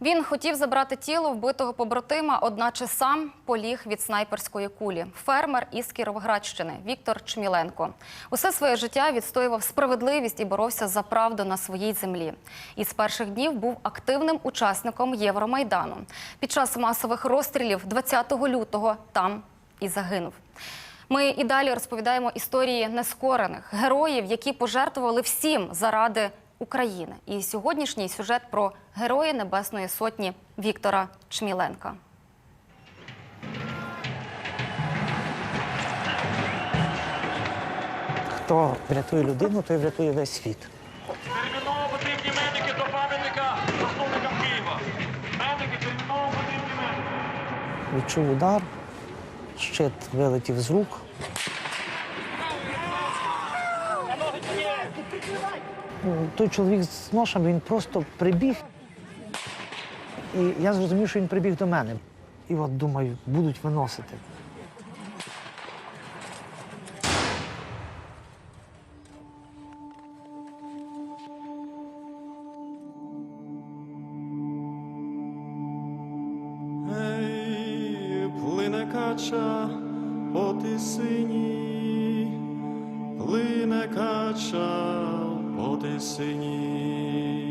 Він хотів забрати тіло вбитого побратима, одначе сам поліг від снайперської кулі. Фермер із Кіровоградщини Віктор Чміленко. Усе своє життя відстоював справедливість і боровся за правду на своїй землі. І з перших днів був активним учасником Євромайдану. Під час масових розстрілів 20 лютого там і загинув. Ми і далі розповідаємо історії нескорених героїв, які пожертвували всім заради України. І сьогоднішній сюжет про героя Небесної Сотні Віктора Чміленка. Хто врятує людину, той врятує весь світ. Терміново потрібні медики до пам'ятника засновникам Києва. Медики, терміново потрібні медики. Відчув удар, щит вилетів з рук. Той чоловік з ношем, він просто прибіг. І я зрозумів, що він прибіг до мене. І от думаю, будуть виносити. Ей, плине кача по тисині, плине кача по тисині.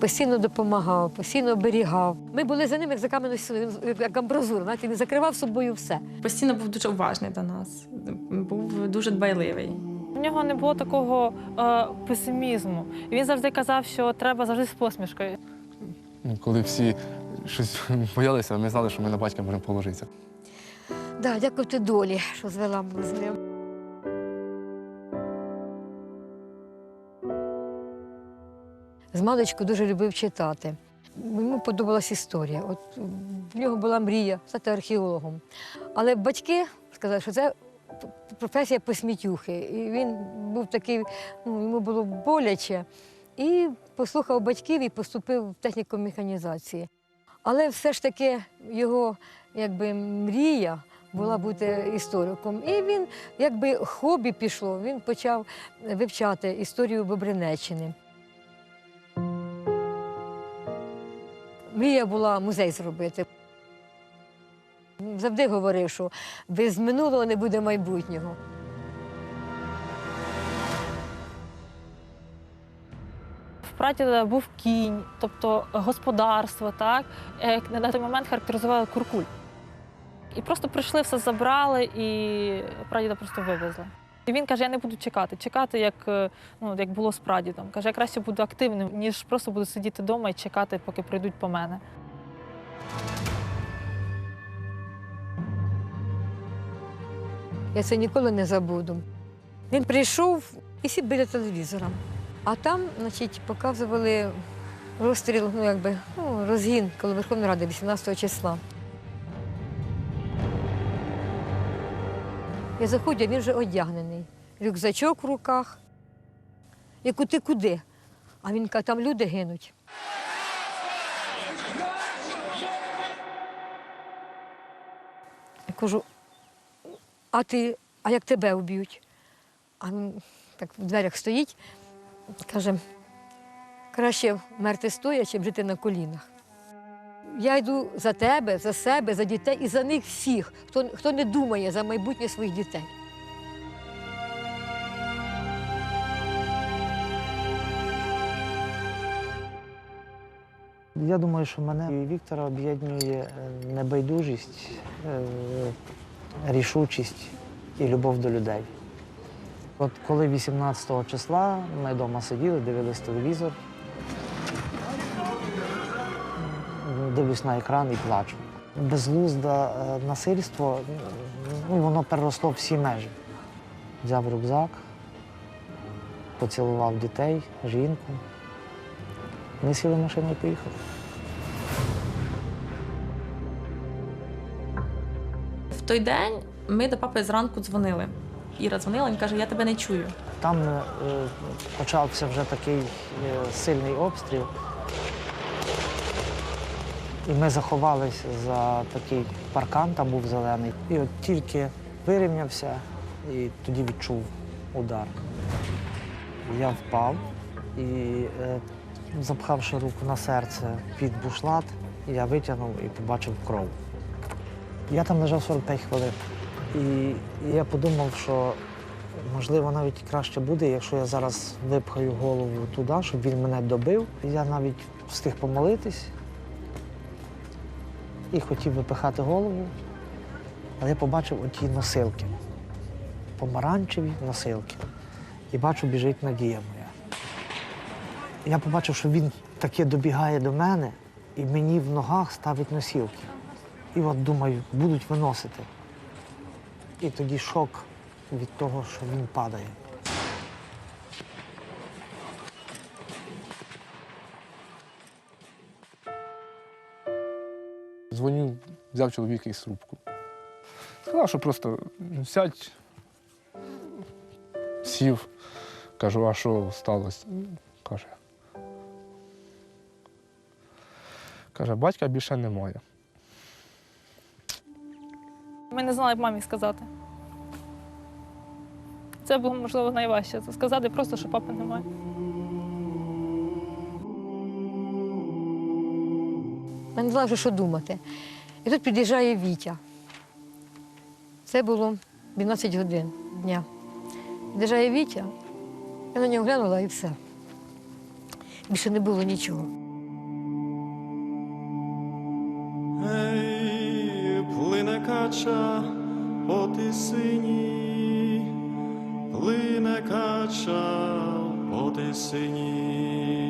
Постійно допомагав, постійно оберігав. Ми були за ним, як за каменою стіною, він як амбразура. Знаєте, він закривав собою все. Постійно був дуже уважний до нас, був дуже дбайливий. У нього не було такого е, песимізму. Він завжди казав, що треба завжди з посмішкою. Ну, Коли всі щось боялися, ми знали, що ми на батька можемо положитися. Да, дякувати долі, що звела мене з ним. З маличку дуже любив читати. Йому подобалась історія. От в нього була мрія стати археологом. Але батьки сказали, що це професія посмітюхи. І він був такий, ну, йому було боляче. І послухав батьків і поступив в техніку механізації. Але все ж таки його якби, мрія була бути істориком. І він, якби хобі пішло, він почав вивчати історію Бобринеччини. Мрія була музей зробити. Завжди говорив, що без минулого не буде майбутнього. В прадіда був кінь, тобто господарство, так як на той момент характеризували куркуль. І просто прийшли, все забрали, і прадіда просто вивезли. І він каже: я не буду чекати. Чекати, як, е, ну, як було з прадідом. Каже, я краще буду активним, ніж просто буду сидіти вдома і чекати, поки прийдуть по мене. Я це ніколи не забуду. Він прийшов і сів біля телевізора. А там, значить, показували розстріл, ну якби ну, розгін коло Верховної Ради 18 числа. Я заходжу, він вже одягнений. Рюкзачок в руках. Я ти куди? А він каже, там люди гинуть. Я кажу, а ти, а як тебе вб'ють? А він так в дверях стоїть, каже, краще вмерти стоя, чим жити на колінах. Я йду за тебе, за себе, за дітей і за них всіх, хто, хто не думає за майбутнє своїх дітей. Я думаю, що мене і Віктора об'єднує е, небайдужість, е, рішучість і любов до людей. От коли 18 числа ми вдома сиділи, дивились телевізор, дивлюсь на екран і плачу. Безглузде е, насильство, ну, воно переросло всі межі. Взяв рюкзак, поцілував дітей, жінку. Ми сіли в машину і поїхали. В той день ми до папи зранку дзвонили. Іра дзвонила, він каже, я тебе не чую. Там е, почався вже такий е, сильний обстріл. І ми заховалися за такий паркан, там був зелений. І от тільки вирівнявся і тоді відчув удар. Я впав і, е, запхавши руку на серце під бушлат, я витягнув і побачив кров. Я там лежав 45 хвилин. І я подумав, що можливо навіть краще буде, якщо я зараз випхаю голову туди, щоб він мене добив. Я навіть встиг помолитись і хотів випихати голову, але я побачив оті носилки, помаранчеві носилки. І бачу, біжить надія моя. Я побачив, що він таки добігає до мене і мені в ногах ставить носілки. І от думаю, будуть виносити. І тоді шок від того, що він падає. Дзвоню, взяв чоловіка із трубку. Сказав, що просто сядь, сів. Кажу, а що сталося? Каже. Каже, батька більше немає. Ми не знали, як мамі сказати. Це було, можливо, найважче. Сказати просто, що папи немає. Я не знала, вже, що думати. І тут під'їжджає Вітя. Це було 12 годин дня. Під'їжджає Вітя, я на нього глянула і все. Більше не було нічого. Ей, плине кача по тисині, плине кача по тисині.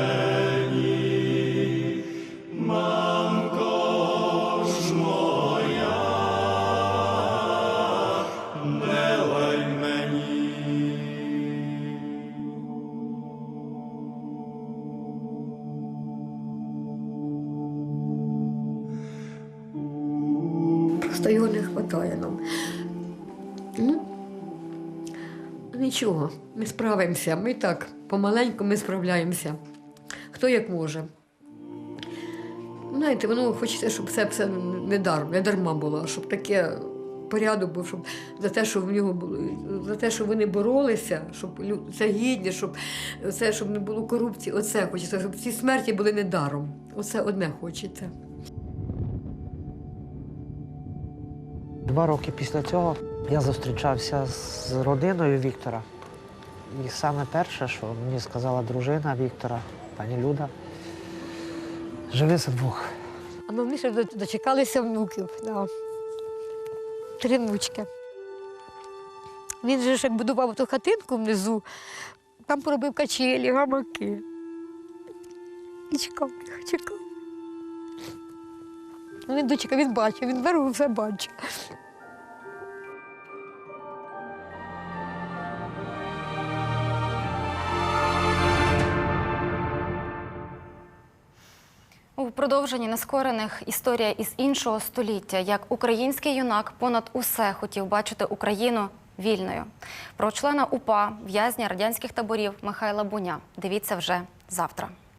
нічого, ми справимося. Ми так, помаленьку ми справляємося. Хто як може. Знаєте, воно хочеться, щоб це все не дар, не дарма було, щоб таке порядок був, щоб за те, що в нього було, за те, що вони боролися, щоб це гідність, щоб це, щоб не було корупції. Оце хочеться, щоб ці смерті були не даром. Оце одне хочеться. Два роки після цього я зустрічався з родиною Віктора. І саме перше, що мені сказала дружина Віктора, пані Люда, живи за двох. А ми ще дочекалися внуків. Да. Три внучки. Він же ж як будував ту хатинку внизу, там поробив качелі, гамаки. І чекав чекав. Ну, Він дочекав, він бачив, він дорогу все бачив. У продовженні нескорених історія із іншого століття, як український юнак понад усе хотів бачити Україну вільною. Про члена УПА, в'язня радянських таборів Михайла Буня. Дивіться вже завтра.